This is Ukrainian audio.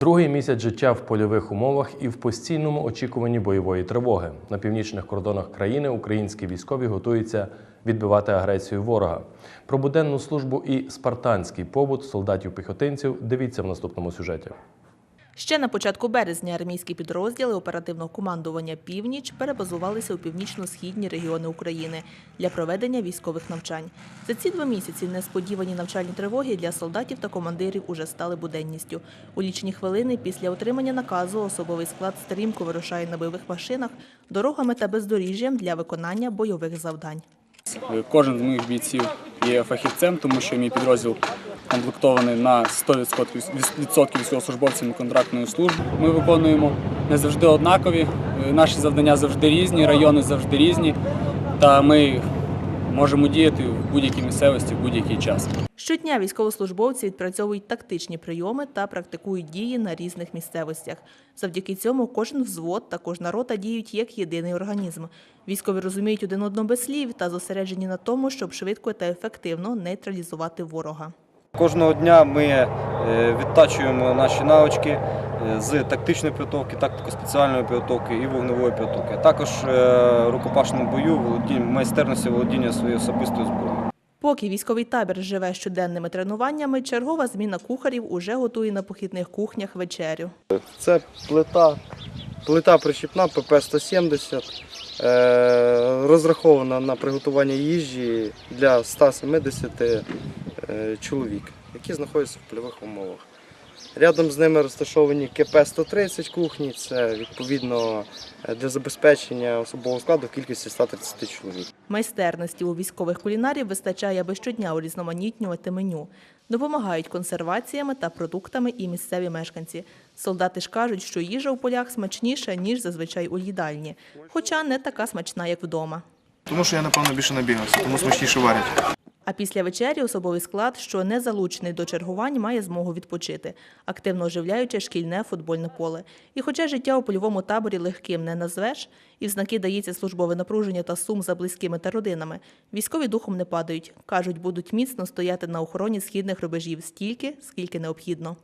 Другий місяць життя в польових умовах і в постійному очікуванні бойової тривоги. На північних кордонах країни українські військові готуються відбивати агресію ворога. Про буденну службу і спартанський побут солдатів-піхотинців дивіться в наступному сюжеті. Ще на початку березня армійські підрозділи оперативного командування Північ перебазувалися у північно-східні регіони України для проведення військових навчань. За ці два місяці несподівані навчальні тривоги для солдатів та командирів уже стали буденністю. У лічні хвилини після отримання наказу особовий склад стрімко вирушає на бойових машинах дорогами та бездоріжжям для виконання бойових завдань. Кожен з моїх бійців є фахівцем, тому що мій підрозділ комплектований на 100% відсотків військовослужбовцями контрактної служби. Ми виконуємо не завжди однакові. е, Наші завдання завжди різні, райони завжди різні. Та ми можемо діяти в будь-якій місцевості в будь-який час. Щодня військовослужбовці відпрацьовують тактичні прийоми та практикують дії на різних місцевостях. Завдяки цьому кожен взвод та кожна рота діють як єдиний організм. Військові розуміють один одного без слів та зосереджені на тому, щоб швидко та ефективно нейтралізувати ворога. Кожного дня ми е, відтачуємо наші навички е, з тактичної підготовки, тактико-спеціальної підготовки і вогневої підготовки. Також е, рукопашному бою майстерності володіння своєю особистою зброєю. Поки військовий табір живе щоденними тренуваннями, чергова зміна кухарів уже готує на похідних кухнях вечерю. Це плита, плита прищіпна ПП-170, е, розрахована на приготування їжі для 170 е, чоловік, які знаходяться в польових умовах. Рядом з ними розташовані КП-130 кухні, це відповідно е, для забезпечення особового складу кількості 130 чоловік. Майстерності у військових кулінарів вистачає аби щодня урізноманітнювати меню. Допомагають консерваціями та продуктами і місцеві мешканці. Солдати ж кажуть, що їжа у полях смачніша, ніж зазвичай у їдальні, хоча не така смачна, як вдома. Тому що я, напевно, більше набігався, тому смачніше варять. А після вечері особовий склад, що не залучений до чергувань, має змогу відпочити, активно оживляючи шкільне футбольне поле. І хоча життя у польовому таборі легким не назвеш, і в знаки дається службове напруження та сум за близькими та родинами, військові духом не падають. Кажуть, будуть міцно стояти на охороні східних рубежів стільки, скільки необхідно.